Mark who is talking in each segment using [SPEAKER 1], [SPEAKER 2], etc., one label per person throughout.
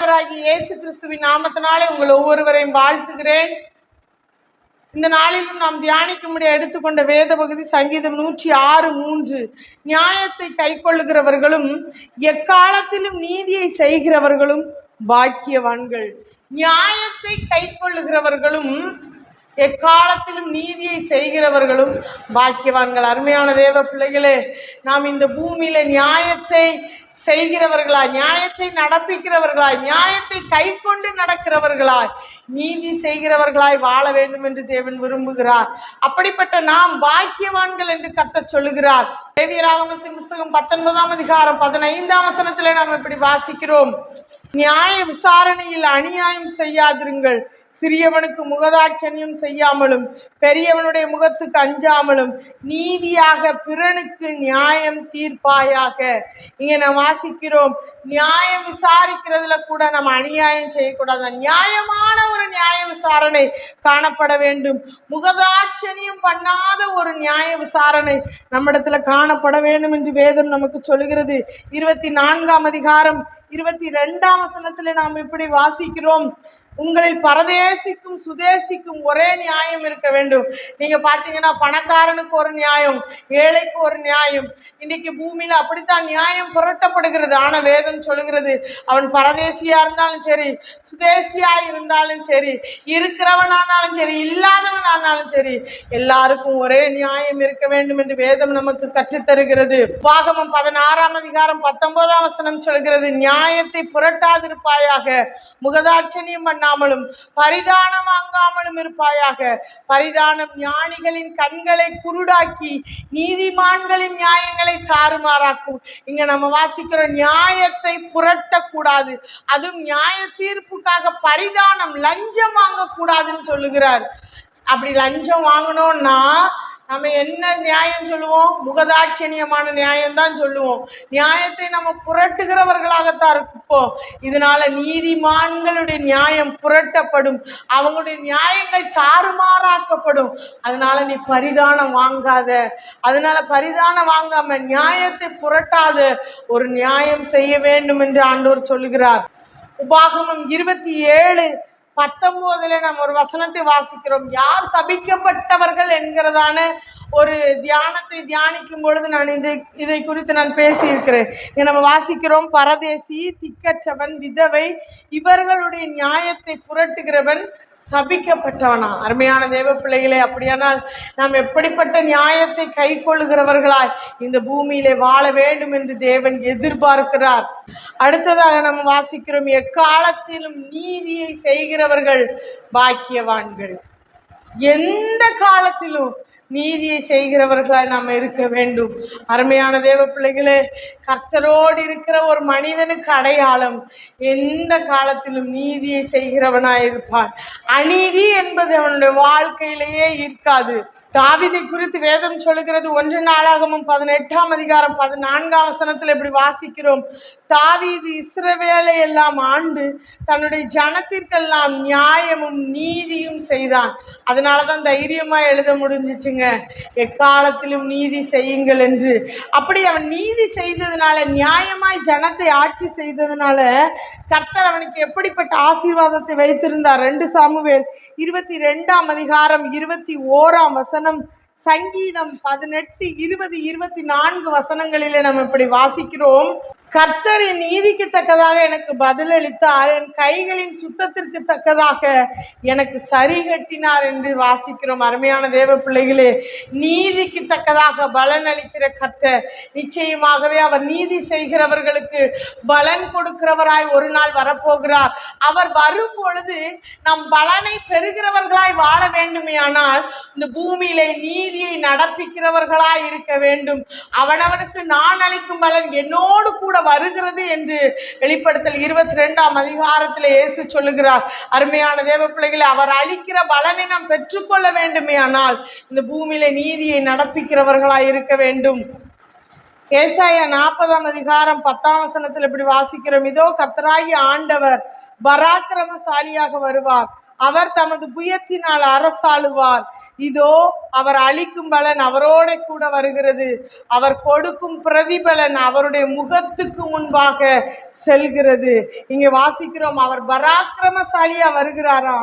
[SPEAKER 1] ஆண்டவராகிய இயேசு கிறிஸ்துவின் நாமத்தினாலே உங்கள் ஒவ்வொருவரையும் வாழ்த்துகிறேன். இந்த நாளிலும் நாம் தியானிக்கும்படி எடுத்துக்கொண்ட வேத பகுதி சங்கீதம் நூற்றி ஆறு மூன்று. நியாயத்தை கைக்கொள்ளுகிறவர்களும் எக்காலத்திலும் நீதியை செய்கிறவர்களும் பாக்கியவான்கள். நியாயத்தை கைக்கொள்ளுகிறவர்களும் எக்காலத்திலும் நீதியை செய்கிறவர்களும் பாக்கியவான்கள். அருமையான தேவ பிள்ளைகளே நாம் இந்த பூமியில நியாயத்தை செய்கிறவர்களாய் நியாயத்தை நடப்பிக்கிறவர்களாய் நியாயத்தை கை கொண்டு நடக்கிறவர்களாய் நீதி செய்கிறவர்களாய் வாழ வேண்டும் என்று தேவன் விரும்புகிறார். அப்படிப்பட்ட நாம் பாக்கியவான்கள் என்று கத்த சொல்லுகிறார். தேவியராகமத்தின் புஸ்தகம் பத்தொன்பதாம் அதிகாரம் பதினைந்தாம் வசனத்திலே நாம் இப்படி வாசிக்கிறோம். நியாய விசாரணையில் அநியாயம் செய்யாதிருங்கள். சிறியவனுக்கு முகதாட்சணியம் செய்யாமலும் பெரியவனுடைய முகத்துக்கு அஞ்சாமலும் நீதியாக பிறனுக்கு நியாயம் தீர்ப்பாயாக. இங்க நம்ம வாசிக்கிறோம் நியாயம் விசாரிக்கிறதுல கூட நம்ம அநியாயம் செய்யக்கூடாது. நியாயமான ஒரு நியாய விசாரணை காணப்பட வேண்டும். முகதாட்சணியம் பண்ணாத ஒரு நியாய விசாரணை நம்மிடத்துல காணப்பட வேண்டும் என்று வேதம் நமக்கு சொல்லுகிறது. இருபத்தி நான்காம் அதிகாரம் இருபத்தி ரெண்டாம் வசனத்துல நாம் இப்படி வாசிக்கிறோம். உங்களில் பரதேசிக்கும் சுதேசிக்கும் ஒரே நியாயம் இருக்க வேண்டும். நீங்க பாத்தீங்கன்னா பணக்காரனுக்கு ஒரு நியாயம் ஏழைக்கு ஒரு நியாயம். இன்னைக்கு பூமியில அப்படித்தான் நியாயம் புரட்டப்படுகிறது. ஆனா வேதம் சொல்லுகிறது அவன் பரதேசியா இருந்தாலும் சரி சுதேசியா இருந்தாலும் சரி இருக்கிறவனானாலும் சரி இல்லாதவன் ஆனாலும் சரி எல்லாருக்கும் ஒரே நியாயம் இருக்க வேண்டும் என்று வேதம் நமக்கு கற்றுத்தருகிறது. பாகமம் பதினாறாம் அதிகாரம் பத்தொன்பதாம் வசனம் சொல்கிறது நியாயத்தை புரட்டாதிருப்பாயாக. முகதாட்சணியம் பண்ணாமலும் பரிதானம் வாங்காமலும் இருப்பாயாக. பரிதானம் ஞானிகளின் கண்களை குருடாக்கி நீதிமான்களின் நியாயங்களை தாறுமாறாக்கும். இங்க நம்ம வாசிக்கிற நியாயத்தை புரட்டக்கூடாது. அதுவும் நியாய தீர்ப்புக்காக பரிதானம் லஞ்சம் வாங்கக்கூடாதுன்னு சொல்லுகிறார். அப்படி லஞ்சம் வாங்கினோம்னா நம்ம என்ன நியாயம் சொல்லுவோம்? முகதாட்சணியமான நியாயம் தான் சொல்லுவோம். நியாயத்தை நம்ம புரட்டுகிறவர்களாகத்தான் இருப்போம். இதனால நீதிமான்களுடைய நியாயம் புரட்டப்படும். அவங்களுடைய நியாயங்கள் தாறுமாறாக்கப்படும். அதனால நீ பரிதானம் வாங்காத. அதனால பரிதானம் வாங்காம நியாயத்தை புரட்டாத. ஒரு நியாயம் செய்ய வேண்டும் என்று ஆண்டோர் சொல்லுகிறார். உபாகமம் இருபத்தி ஏழு பத்தொன்பதுல நம்ம ஒரு வசனத்தை வாசிக்கிறோம். யார் சபிக்கப்பட்டவர்கள் என்கிறதான ஒரு தியானத்தை தியானிக்கும் பொழுது நான் இது இதை குறித்து நான் பேசியிருக்கிறேன். நம்ம வாசிக்கிறோம் பரதேசி திக்கற்றவன் விதவை இவர்களுடைய நியாயத்தை புரட்டுகிறவன் சபிக்கப்பட்டவனா? அருமையான தேவ பிள்ளைகளே அப்படியானால் நாம் எப்படிப்பட்ட நியாயத்தை கை கொள்ளுகிறவர்களாய் இந்த பூமியிலே வாழ வேண்டும் என்று தேவன் எதிர்பார்க்கிறார். அடுத்ததாக நாம் வாசிக்கிறோம் எக்காலத்திலும் நீதியை செய்கிறவர்கள் பாக்கியவான்கள். எந்த காலத்திலும் நீதியை செய்கிறவர்களாய் நாம் இருக்க வேண்டும். அருமையான தேவ பிள்ளைகளே கர்த்தரோடு இருக்கிற ஒரு மனிதனுக்கு அடையாளம் எந்த காலத்திலும் நீதியை செய்கிறவனாய் இருப்பான் அநீதி என்பது அவனுடைய வாழ்க்கையிலேயே இருக்காது. தாவிதை குறித்து வேதம் சொல்லுகிறது. ஒன்று நாளாகமும் பதினெட்டாம் அதிகாரம் பதினான்காம் வசனத்தில் இப்படி வாசிக்கிறோம். தாவிது இஸ்ரவேலை எல்லாம் ஆண்டு தன்னுடைய ஜனத்திற்கெல்லாம் நியாயமும் நீதியும் செய்தான். அதனால தான் தைரியமாக எழுத முடிஞ்சிச்சுங்க. எக்காலத்திலும் நீதி செய்யுங்கள் என்று. அப்படி அவன் நீதி செய்ததுனால நியாயமாய் ஜனத்தை ஆட்சி செய்ததுனால கர்த்தர் அவனுக்கு எப்படிப்பட்ட ஆசீர்வாதத்தை வைத்திருந்தார்? ரெண்டு சாமுவேல் இருபத்தி ரெண்டாம் அதிகாரம் இருபத்தி ஓராம் வசனம் சங்கீதம் பதினெட்டு இருபது இருபத்தி நான்கு வசனங்களிலே நம்ம இப்படி வாசிக்கிறோம். கர்த்தர் என் நீதிக்கு தக்கதாக எனக்கு பதிலளித்தார். என் கைகளின் சுத்தத்திற்கு தக்கதாக எனக்கு சரி கட்டினார் என்று வாசிக்கிறோம். அருமையான தேவ பிள்ளைகளே நீதிக்கு தக்கதாக பலன் அளிக்கிற கர்த்தர். நிச்சயமாகவே அவர் நீதி செய்கிறவர்களுக்கு பலன் கொடுக்கிறவராய் ஒரு நாள் வரப்போகிறார். அவர் வரும் பொழுது நம் பலனை பெறுகிறவர்களாய் வாழ வேண்டுமேயானால் இந்த பூமியிலே நீதியை நடப்பிக்கிறவர்களாய் இருக்க வேண்டும். அவனவனுக்கு நான் அளிக்கும் பலன் என்னோடு கூட வருகிறது என்று வெளிப்படுத்தல் இருபத்தி ரெண்டாம் அதிகாரத்தில் இயேசு சொல்லுகிறார். அருமையான தேவ பிள்ளைகளை அவர் அளிக்கிற பலனை நாம் பெற்றுக்கொள்ள வேண்டுமே ஆனால் இந்த பூமியில நீதியை நடப்பிக்கிறவர்களாய் இருக்க வேண்டும். ஏசாய நாற்பதாம் அதிகாரம் பத்தாம் வசனத்தில் இப்படி வாசிக்கிறோம். இதோ கர்த்தராகிய ஆண்டவர் பராக்கிரமசாலியாக வருவார். அவர் தமது புயத்தினால் அரசாளுவார். இதோ அவர் அளிக்கும் பலன் அவரோட கூட வருகிறது. அவர் கொடுக்கும் பிரதிபலன் அவருடைய முகத்துக்கு முன்பாக செல்கிறது. இங்கே வாசிக்கிறோம் அவர் பராக்கிரமசாலியா வருகிறாரா?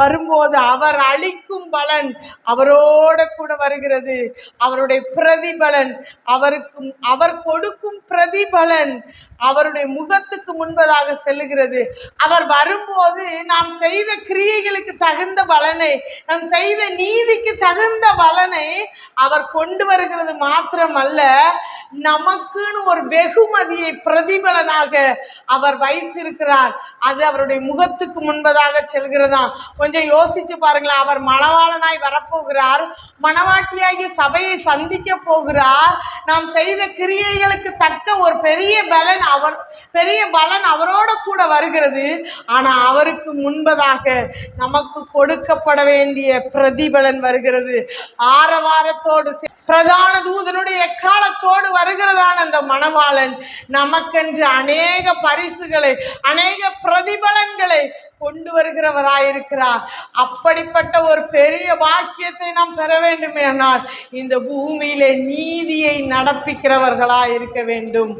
[SPEAKER 1] வரும்போது அவர் அளிக்கும் பலன் அவரோட கூட வருகிறது. அவருடைய பிரதிபலன் அவருக்கும் அவர் கொடுக்கும் பிரதிபலன் அவருடைய முகத்துக்கு முன்பதாக செல்லுகிறது. அவர் வரும்போது நாம் செய்த கிரியைகளுக்கு தகுந்த பலனை நாம் செய்த நீதிக்கு தகுந்த பலனை அவர் கொண்டு வருகிறது மாத்திரமல்ல நமக்குன்னு ஒரு வெகுமதியை பிரதிபலனாக அவர் வைத்திருக்கிறார். அது அவருடைய முகத்துக்கு முன்பதாக செல்கிறதாம். கொஞ்சம் யோசிச்சு பாருங்களேன் அவர் மணவாளனாய் வரப்போகிறார் மணவாட்டியாகி சபையை சந்திக்க போகிறார். நாம் செய்த கிரியைகளுக்கு தக்க ஒரு பெரிய பலன் அவர் பெரிய பலன் அவரோட கூட வருகிறது. ஆனா அவருக்கு முன்பதாக நமக்கு கொடுக்கப்பட வேண்டிய பிரதிபலன் வருகிறது. ஆரவாரத்தோடு பிரதான தூதனுடைய எக்காலத்தோடு வருகிறதான அந்த மணவாளன் நமக்கென்று அநேக பரிசுகளை அநேக பிரதிபலன்களை கொண்டு வருகிறவராயிருக்கிறார். அப்படிப்பட்ட ஒரு பெரிய வாக்கியத்தை நாம் பெற வேண்டுமேனால் இந்த பூமியிலே நீதியை நடப்பிக்கிறவர்களாய் இருக்க வேண்டும்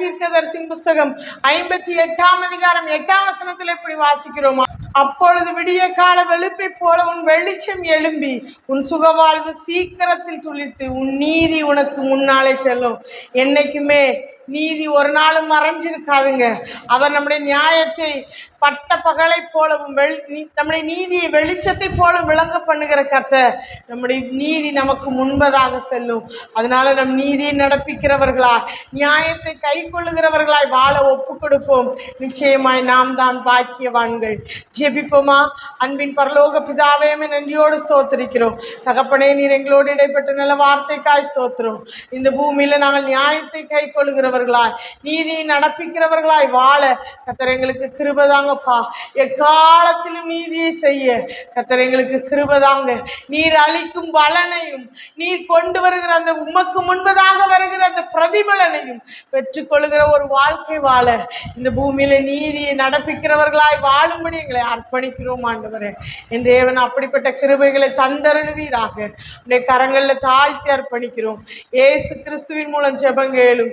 [SPEAKER 1] தீர்க்கதரிசின் புஸ்தகம் ஐம்பத்தி எட்டாம் அதிகாரம் எட்டாம் வசனத்தில் இப்படி வாசிக்கிறோமா? அப்பொழுது விடிய கால வெளுப்பை போல உன் வெளிச்சம் எழும்பி உன் சுகவாழ்வு சீக்கிரத்தில் துளித்து உன் நீதி உனக்கு முன்னாலே செல்லும். என்னைக்குமே நீதி ஒரு நாளும் மறைஞ்சிருக்காதுங்க. அவர் நம்முடைய நியாயத்தை பட்ட பகலை போலவும் வெளி நீ- நம்முடைய நீதியை வெளிச்சத்தை போல விளங்க பண்ணுகிற கத்தை நம்முடைய நீதி நமக்கு முன்பதாக செல்லும். அதனால நம் நீதியை நடப்பிக்கிறவர்களா நியாயத்தை கை கொள்ளுகிறவர்களாய் வாழ ஒப்பு கொடுப்போம். நிச்சயமாய் நாம் தான் பாக்கியவான்கள். ஜெபிப்போமா? அன்பின் பரலோக பிதாவையுமே நன்றியோடு ஸ்தோத்திரிக்கிறோம். தகப்பனே நீர் எங்களோடு இடைப்பட்ட நல்ல வார்த்தைக்காய் ஸ்தோத்திரம். இந்த பூமியில நாங்கள் நியாயத்தை கை கொள்ளுகிறோம். கொள்ளுகிறவர்களாய் நீதி நடப்பிக்கிறவர்களாய் வாழ. கத்தர் எங்களுக்கு கிருபதாங்கப்பா எக்காலத்திலும் நீதியை செய்ய. கத்தர் எங்களுக்கு கிருபதாங்க நீர் அளிக்கும் பலனையும் நீர் கொண்டு வருகிற அந்த உமக்கு முன்பதாக வருகிற அந்த பிரதிபலனையும் பெற்றுக்கொள்கிற ஒரு வாழ்க்கை வாழ. இந்த பூமியில நீதியை நடப்பிக்கிறவர்களாய் வாழும்படி எங்களை அர்ப்பணிக்கிறோம் ஆண்டவரே. என் தேவன் அப்படிப்பட்ட கிருபைகளை தந்தருளுவீராக. உடைய கரங்களில் தாழ்த்தி அர்ப்பணிக்கிறோம். ஏசு கிறிஸ்துவின் மூலம் ஜெபங்கேலும்